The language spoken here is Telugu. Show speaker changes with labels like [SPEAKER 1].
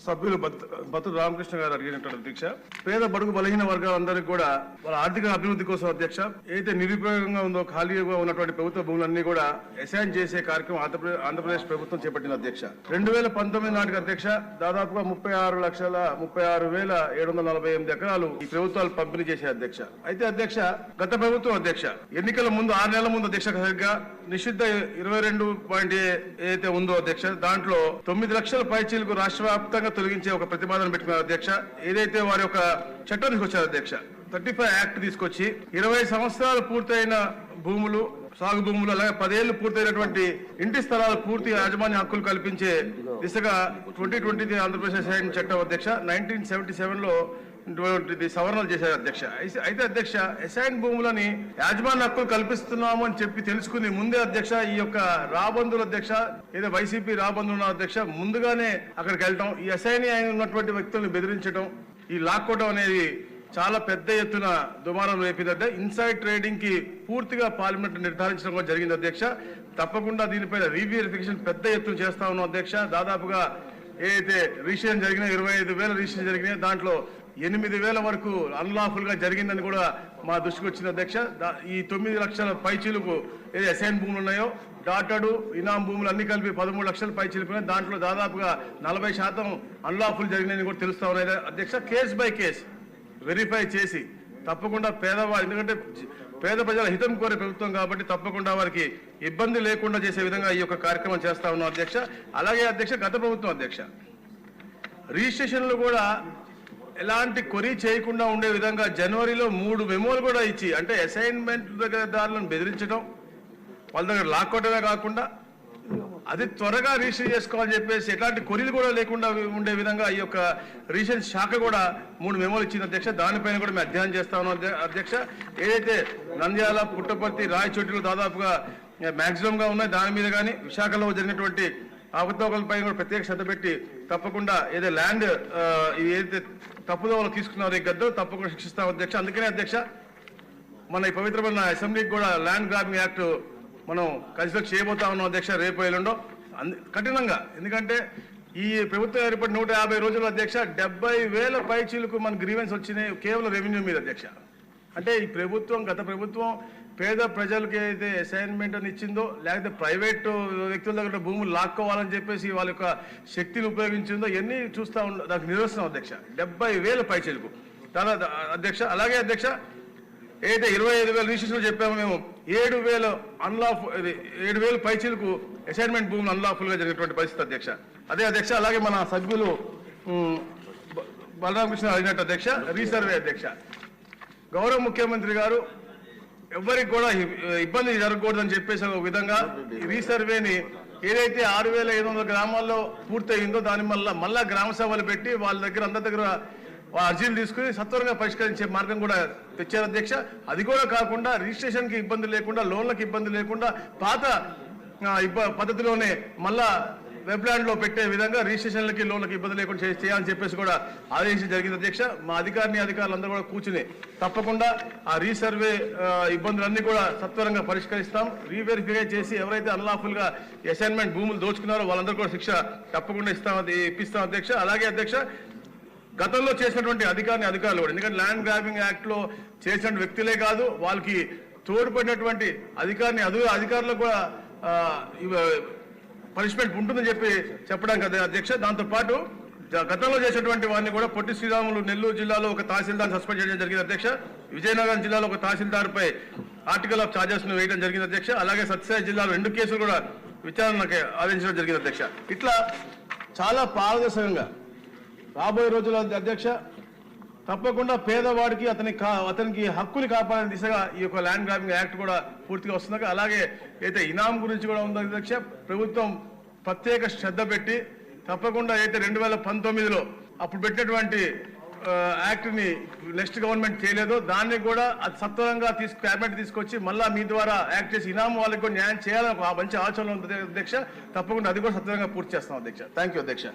[SPEAKER 1] సభ్యులు బత్- రామకృష్ణ గారు అడిగినటువంటి అధ్యక్ష పేద బడుగు బలహీన వర్గాలందరికీ కూడా వాళ్ళ ఆర్థిక అభివృద్ధి కోసం అధ్యక్ష. ఏదైతే నిరుపయోగంగా ఉందో ఖాళీగా ఉన్నటువంటి ప్రభుత్వ భూములన్నీ కూడా అసైన్ చేసే కార్యక్రమం ఆంధ్రప్రదేశ్ ఆంధ్రప్రదేశ్ ప్రభుత్వం చేపట్టిన అధ్యక్ష. రెండు వేల పంతొమ్మిది నాటికి అధ్యక్ష దాదాపుగా ముప్పై ఆరు లక్షల ముప్పై ఆరు వేల ఏడు వందల నలభై ఎనిమిది ఎకరాలు ఈ ప్రభుత్వాలు పంపిణీ చేసే అధ్యక్ష. అయితే అధ్యక్ష గత ప్రభుత్వం అధ్యక్ష ఎన్నికల ముందు ఆరు నెలల ముందు అధ్యక్ష సరిగ్గా నిషిద్ధ ఇరవై రెండు పాయింట్ ఏదైతే ఉందో అధ్యక్ష దాంట్లో తొమ్మిది లక్షల పైచీలకు రాష్ట్ర వ్యాప్తంగా తొలగించే ఒక ప్రతిపాదన పెట్టుకున్నారు అధ్యక్ష. ఏదైతే వారి యొక్క చట్టం తీసుకొచ్చారు అధ్యక్ష. థర్టీ ఫైవ్ యాక్ట్ తీసుకొచ్చి ఇరవై సంవత్సరాలు పూర్తయిన భూములు సాగు భూములు అలాగే పదేళ్ళు పూర్తయినటువంటి ఇంటి స్థలాలు పూర్తి యాజమాన్య హక్కులు కల్పించే దిశగా ట్వంటీ ట్వంటీ ఆంధ్రప్రదేశ్ చట్టం అధ్యక్ష. నైన్టీన్ సెవెంటీ సెవెన్ ఇటువంటిది ఇటువంటి సవరణలు చేశారు అధ్యక్ష. అయితే- అధ్యక్ష ఎసైన్ భూములని యాజమాన్య హక్కులు కల్పిస్తున్నాము అని చెప్పి తెలుసుకుని ముందే అధ్యక్ష ఈ యొక్క రాబందుల అధ్యక్ష ఏదో వైసీపీ రాబందులు ఉన్న అధ్యక్ష ముందుగానే అక్కడికి వెళ్ళటం ఈ అసైన్ అయిన ఉన్నటువంటి వ్యక్తులను బెదిరించడం ఈ లాక్కోవడం అనేది చాలా పెద్ద ఎత్తున దుమారం రేపిందంటే ఇన్సైడ్ ట్రేడింగ్కి పూర్తిగా పార్లమెంట్ నిర్ధారించడం కూడా జరిగింది అధ్యక్ష. తప్పకుండా దీనిపైన రీవెరిఫికేషన్ పెద్ద ఎత్తున చేస్తా ఉన్నాం అధ్యక్ష. దాదాపుగా ఏదైతే రిజిస్ట్రేషన్ జరిగినా ఇరవై ఐదు వేల రిజిస్ట్రేషన్ జరిగినాయి దాంట్లో ఎనిమిది వేల వరకు అన్లాఫుల్గా జరిగిందని కూడా మా దృష్టికి వచ్చింది అధ్యక్ష. ఈ తొమ్మిది లక్షల పైచీలకు ఏది అసైన్ భూములు ఉన్నాయో డాటడు ఇనాం భూములు అన్ని కలిపి పదమూడు లక్షల పై చిలిపినాయి దాంట్లో దాదాపుగా నలభై శాతం అన్లాఫుల్ జరిగినాయని కూడా తెలుస్తా ఉన్నాయి. అధ్యక్ష కేస్ బై కేస్ వెరిఫై చేసి తప్పకుండా పేదవారు ఎందుకంటే పేద ప్రజల హితం కోరే ప్రభుత్వం కాబట్టి తప్పకుండా వారికి ఇబ్బంది లేకుండా చేసే విధంగా ఈ యొక్క కార్యక్రమం చేస్తా ఉన్నాం అధ్యక్ష. అలాగే అధ్యక్ష గత ప్రభుత్వం అధ్యక్ష. రిజిస్ట్రేషన్లు కూడా ఎలాంటి కొరీ చేయకుండా ఉండే విధంగా జనవరిలో మూడు మెమోలు కూడా ఇచ్చి అంటే అసైన్మెంట్ దగ్గర దారులను బెదిరించడం వాళ్ళ దగ్గర లాక్కోవటమే కాకుండా అది త్వరగా రిజిస్టర్ చేసుకోవాలని చెప్పేసి ఎలాంటి కొరీలు కూడా లేకుండా ఉండే విధంగా ఈ యొక్క రీసెంట్ శాఖ కూడా మూడు మెమోలు ఇచ్చింది. అధ్యక్ష దానిపైన కూడా మేము అధ్యయనం చేస్తా ఉన్నాం. అధ్యక్ష ఏదైతే నంద్యాల పుట్టపర్తి రాయచోటిలో దాదాపుగా మ్యాక్సిమంగా ఉన్నాయి. దాని మీద కానీ విశాఖలో జరిగినటువంటి అవకతవకలపై కూడా ప్రత్యేక శ్రద్ధ పెట్టి తప్పకుండా ఏదో ల్యాండ్ ఏదైతే తప్పుదోవలు తీసుకున్నారో ఈ గద్దరు తప్పకుండా శిక్షిస్తాం అధ్యక్ష. అందుకనే అధ్యక్ష మన ఈ పవిత్రమైన అసెంబ్లీకి కూడా ల్యాండ్ గ్రాబింగ్ యాక్ట్ మనం కన్సిడర్ చేయబోతా ఉన్నాం అధ్యక్ష రేపు ఎల్లుండో. కఠినంగా. ఎందుకంటే ఈ ప్రభుత్వం ఏర్పడి నూట యాభై రోజుల అధ్యక్ష డెబ్బై వేల పైచీలకు మన గ్రీవెన్స్ వచ్చినాయి కేవలం రెవెన్యూ మీద అధ్యక్ష. అంటే ఈ ప్రభుత్వం గత ప్రభుత్వం పేద ప్రజలకి అయితే అసైన్మెంట్ అని ఇచ్చిందో లేకపోతే ప్రైవేట్ వ్యక్తుల దగ్గర భూములు లాక్కోవాలని చెప్పేసి వాళ్ళ యొక్క శక్తిని ఉపయోగించిందో ఇవన్నీ చూస్తా ఉండ దానికి నిరసన అధ్యక్ష. డెబ్బై వేల పైచలకు. చాలా అధ్యక్ష అలాగే అధ్యక్ష ఏదైతే ఇరవై ఐదు వేల రిజిస్ట్రేషన్ చెప్పాము మేము ఏడు వేల అన్లాఫ్ ఏడు వేల పైచలకు అసైన్మెంట్ భూములు అన్లాఫుల్గా జరిగినటువంటి పరిస్థితి అధ్యక్ష. అదే అధ్యక్ష అలాగే మన సభ్యులు బ- బలరామకృష్ణ అడిగినట్టు అధ్యక్ష రీసర్వే అధ్యక్ష. గౌరవ ముఖ్యమంత్రి గారు ఎవరికి కూడా ఇబ్బంది జరగకూడదని చెప్పేసి ఒక విధంగా రీసర్వేని ఏదైతే ఆరు వేల ఐదు వందల గ్రామాల్లో పూర్తయిందో దాని మళ్ళా మళ్ళా గ్రామ సభలు పెట్టి వాళ్ళ దగ్గర అందరి దగ్గర అర్జీలు తీసుకుని సత్వరంగా పరిష్కరించే మార్గం కూడా తెచ్చారు అధ్యక్ష. అది కూడా కాకుండా రిజిస్ట్రేషన్కి ఇబ్బంది లేకుండా లోన్లకు ఇబ్బంది లేకుండా పాత ఇబ్బ- పద్ధతిలోనే మళ్ళా వెబ్లాండ్లో పెట్టే విధంగా రిజిస్ట్రేషన్లకి లోన్లకి ఇబ్బంది లేకుండా చేయాలని చెప్పేసి కూడా ఆదేశం జరిగింది అధ్యక్ష. మా అధికారిని అధికారులందరూ కూడా కూర్చుని తప్పకుండా ఆ రీసర్వే ఇబ్బందులన్నీ కూడా సత్వరంగా పరిష్కరిస్తాం. రీవెరిఫై చేసి ఎవరైతే అన్లాఫుల్గా అసైన్మెంట్ భూములు దోచుకున్నారో వాళ్ళందరూ కూడా శిక్ష తప్పకుండా ఇస్తాం ఇప్పిస్తాం అధ్యక్ష. అలాగే అధ్యక్ష గతంలో చేసినటువంటి అధికారిని అధికారులు కూడా ఎందుకంటే ల్యాండ్ గ్రాబింగ్ యాక్ట్లో చేసిన వ్యక్తులే కాదు వాళ్ళకి తోడ్పడినటువంటి అధికారిని అదు అధికారులకు కూడా పనిష్మెంట్ ఉంటుందని చెప్పి చెప్పడానికి అదే అధ్యక్ష. దాంతో పాటు జ- గతంలో చేసినటువంటి వారిని కూడా పొట్టి శ్రీరాములు నెల్లూరు జిల్లాలో ఒక తహసీల్దార్ సస్పెండ్ చేయడం జరిగింది అధ్యక్ష. విజయనగరం జిల్లాలో ఒక తహసీల్దార్పై ఆర్టికల్ ఆఫ్ చార్జెస్ను వేయడం జరిగింది అధ్యక్ష. అలాగే సత్యసాయి జిల్లాలో రెండు కేసులు కూడా విచారణకి ఆదేశించడం జరిగింది అధ్యక్ష. ఇట్లా చాలా పారదర్శకంగా రాబోయే రోజుల అధ్యక్ష తప్పకుండా పేదవాడికి అతని కా- అతనికి హక్కుని కాపాడే దిశగా ఈ యొక్క ల్యాండ్ గ్రాబింగ్ యాక్ట్ కూడా పూర్తిగా వస్తుంది. అలాగే అయితే ఇనాం గురించి కూడా ఉంది అధ్యక్ష ప్రభుత్వం ప్రత్యేక శ్రద్ధ పెట్టి తప్పకుండా అయితే రెండు వేల పంతొమ్మిదిలో అప్పుడు పెట్టినటువంటి యాక్ట్ని నెక్స్ట్ గవర్నమెంట్ చేయలేదో దాన్ని కూడా అది సత్వరంగా తీసు క్యాబినెట్ తీసుకొచ్చి మళ్ళీ మీ ద్వారా యాక్ట్ చేసి ఇనాం వాళ్ళకి కూడా న్యాయం చేయాలని ఒక మంచి ఆలోచన ఉంది అధ్యక్ష. తప్పకుండా అది కూడా సత్వరంగా పూర్తి చేస్తాం అధ్యక్ష. థ్యాంక్ యూ అధ్యక్ష.